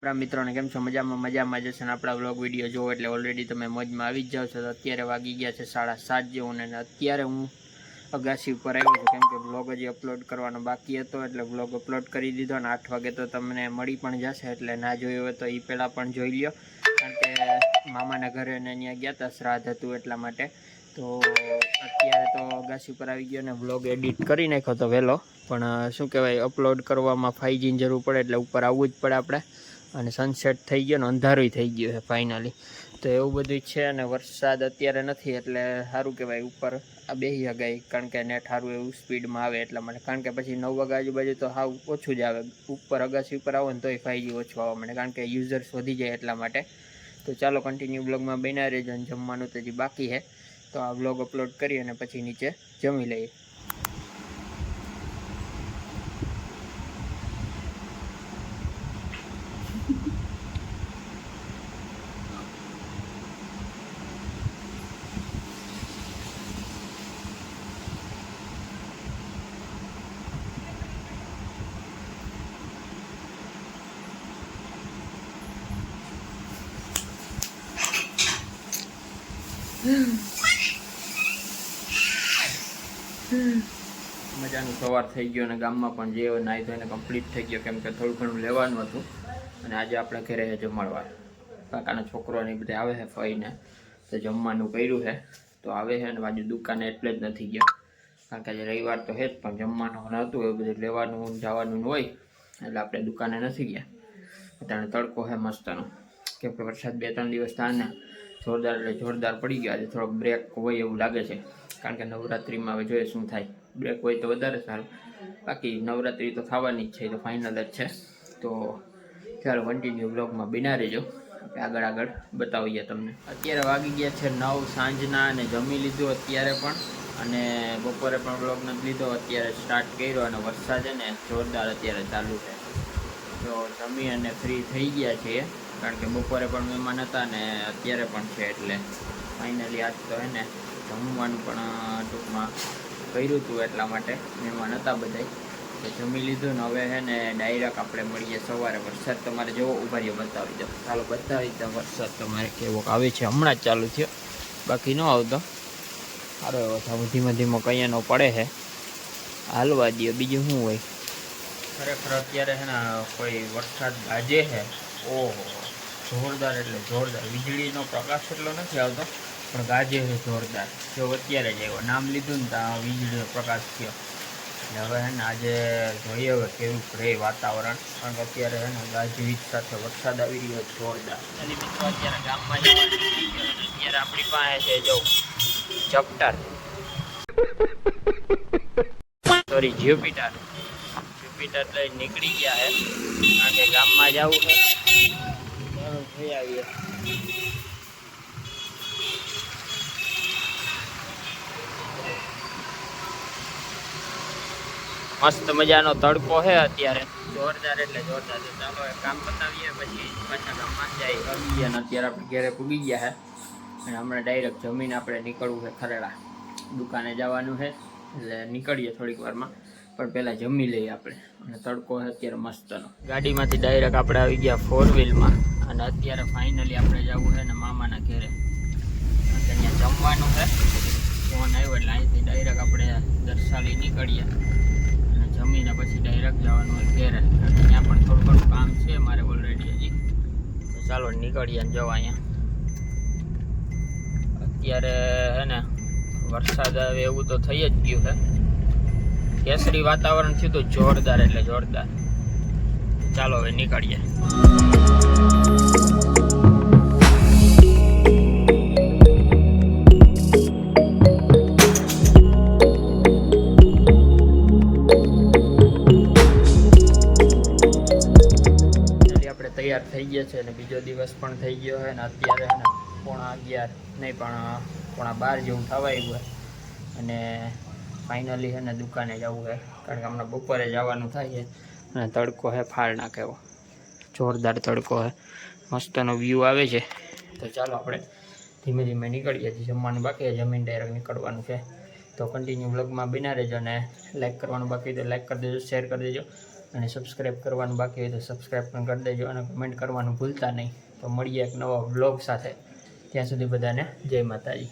આપણા મિત્રોને કેમ છો? મજામાં મજામાં જશે ને આપણા વ્લોગ વીડિયો જોવો એટલે ઓલરેડી તમે મોજમાં આવી જ જાઓ છો. તો અત્યારે વાગી ગયા છે સાડા સાત જેવું ને અત્યારે હું અગાસી ઉપર આવ્યો છું. કેમ કે વ્લોગ હજી અપલોડ કરવાનો બાકી હતો એટલે વ્લોગ અપલોડ કરી દીધો ને આઠ વાગે તો તમને મળી પણ જશે એટલે ના જોયું હોય તો એ પહેલાં પણ જોઈ લ્યો. કારણ કે મામાના ઘરે અને અહીંયા ગયા હતા શ્રાદ્ધ હતું એટલા માટે. તો અત્યારે તો અગાસી ઉપર આવી ગયો ને વ્લોગ એડિટ કરી નાખ્યો તો વહેલો. પણ શું કહેવાય અપલોડ કરવામાં ફાઈવજીની જરૂર પડે એટલે ઉપર આવવું જ પડે આપણે. અને સનસેટ થઈ ગયો ને અંધારું થઈ ગયું છે ફાઇનલી તો એવું બધું છે અને વરસાદ અત્યારે નથી, એટલે સારું કહેવાય ઉપર આ બેસી શકાય કારણ કે નેટ સારું એવું સ્પીડમાં આવે એટલા માટે કારણ કે પછી નવ વાગ્યા આજુબાજુ તો હાવ ઓછું જ આવે. ઉપર અગાસી ઉપર આવો ને તોય ફાઈવજી ઓછું આવવા માટે કારણ કે યુઝર્સ વધી જાય એટલા માટે. તો ચાલો કન્ટિન્યુ બ્લોગમાં બન્યા રહેજો અને જમવાનું તો હજી બાકી છે. તો આ બ્લોગ અપલોડ કરી અને પછી નીચે જમી લઈએ. મજાનું સવાર થઈ ગયો અને ગામમાં પણ જે નાહી ધોઈને કમ્પ્લીટ થઈ ગયો. કેમ કે થોડું ઘણું લેવાનું હતું. અને આજે આપણે ઘરે છે કાકાનો કાકાના છોકરોને બધે આવે છે ફઈને તો જમવાનું કર્યું છે. તો આવે છે અને બાજુ દુકાને એટલે જ નથી ગયા. કારણ કે આજે રવિવાર તો છે જ, પણ જમવાનું નહોતું એવું બધું લેવાનું જવાનું હોય, એટલે આપણે દુકાને નથી ગયા. અત્યારે તડકો છે મસ્તનો. કેમ કે વરસાદ બે ત્રણ દિવસ થાય ને, જોરદાર એટલે જોરદાર પડી ગયો. આજે થોડોક બ્રેક હોય એવું લાગે છે. કારણ કે નવરાત્રિમાં હવે જોઈએ શું થાય. બ્રેક હોય તો વધારે સારું. બાકી નવરાત્રિ તો થવાની જ છે, એ તો ફાઇનલ જ છે. તો ચાલો કન્ટિન્યુ બ્લોગમાં બિના રહેજો. આગળ આગળ બતાવીએ તમને. અત્યારે વાગી ગયા છે નવ સાંજના અને જમી લીધું અત્યારે પણ. અને બપોરે પણ બ્લોગ નથી લીધો. અત્યારે સ્ટાર્ટ કર્યો અને વરસાદ છે ને જોરદાર અત્યારે ચાલુ છે. તો જમી અને ફ્રી થઈ ગયા છીએ. કારણ કે બપોરે પણ મહેમાન હતા ને અત્યારે પણ છે એટલે ફાઇનલી આજ તો ને જમવાનું પણ ટૂંકમાં કર્યું હતું એટલા માટે. મહેમાન હતા બધાય. તો જમી લીધું ને હવે હે ને ડાયરેક્ટ આપણે મળીએ સવારે. વરસાદ તમારે જેવો ઊભા રહ્યો બતાવી દો. ચાલો બતાવી દો વરસાદ તમારે કેવો આવે છે. હમણાં જ ચાલુ થયો. બાકી ન આવતો. સારો એવો થાવ ધીમે ધીમે કૈયાનો પડે છે. હાલવા દો બીજું શું હોય? ખરેખર અત્યારે છે ને કોઈ વરસાદ ગાજે છે. ઓહો. જોરદાર એટલે જોરદાર. વીજળીનો પ્રકાશ એટલો નથી આવતો. પણ ગાજે છે જોરદાર. જો અત્યારે જ આવ્યો. નામ લીધું ને ત્યાં વીજળીનો પ્રકાશ થયો. હવે હે ને આજે જોઈએ હવે કેવું રહે વાતાવરણ. કારણ કે અત્યારે હે ને ગાજવીજ સાથે વરસાદ આવી રહ્યો જોરદાર. મિત્રો, અત્યારે ગામમાં અત્યારે આપણી પાસે છે, જો ચપટર સોરી જ્યુપિટર જ્યુપિટર લઈ નીકળી ગયા છે કારણ કે ગામમાં જવું છે. જઈ આવીએ. મસ્ત મજાનો તડકો છે અત્યારે. જોરદાર એટલે જોરદાર. ચાલો એક કામ પતાવીએ પછી પાછા કામમાં જાય આવી અને અત્યારે આપણે ઘરે પૂગી ગયા છે અને હમણાં ડાયરેક્ટ જમીન આપણે નીકળવું છે ખરેડા. દુકાને જવાનું છે એટલે નીકળીએ થોડીક વારમાં. પણ પહેલાં જમી લઈએ આપણે. અને તડકો છે અત્યારે મસ્તનો. ગાડીમાંથી ડાયરેક્ટ આપણે આવી ગયા ફોર વ્હીલમાં અને અત્યારે ફાઇનલી આપણે જવું છે ને મામાના ઘરે. અહીંયા જમવાનું છે ફોન આવ્યો એટલે અહીંથી ડાયરેક્ટ આપણે દર્શાલી નીકળીએ. જમીને પછી ડાયરેક્ટ જવાનું હોય ઘેરે. અહીંયા પણ થોડું ઘણું કામ છે મારે ઓલરેડી હજી. ચાલો નીકળીએ ને જવા અહીંયા. અત્યારે હે ને વરસાદ આવે એવું તો થઈ જ ગયું હે. કેસરી વાતાવરણ થયું તો જોરદાર એટલે જોરદાર. ચાલો હવે નીકળીએ. તૈયાર થઈ ગયા છે અને બીજો દિવસ પણ થઈ ગયો છે અને અત્યારે છે ને પોણા અગિયાર, નહીં પણ પોણા બાર જેવું થવા આવ્યું છે અને ફાઇનલી છે ને દુકાને જવું છે કારણ કે હમણાં બપોરે જવાનું થાય છે અને તડકો છે ફાળ નાખે જોરદાર તડકો છે મસ્તનો વ્યૂ આવે છે. તો ચાલો આપણે ધીમે ધીમે નીકળીએ છીએ. જમવાનું બાકી જમીન ડાયરેક્ટ નીકળવાનું છે. તો કન્ટિન્યુ બ્લોગમાં બિના રહેજો અને લાઇક કરવાનું બાકી તો લાઇક કરી દેજો શેર કરી દેજો. અને સબસ્ક્રાઈબ કરવાનું બાકી હોય તો સબસ્ક્રાઈબ પણ કરી દેજો અને કમેન્ટ કરવાનું ભૂલતા નહીં. તો મળીએ એક નવા વ્લોગ સાથે. ત્યાં સુધી બધાને જય માતાજી.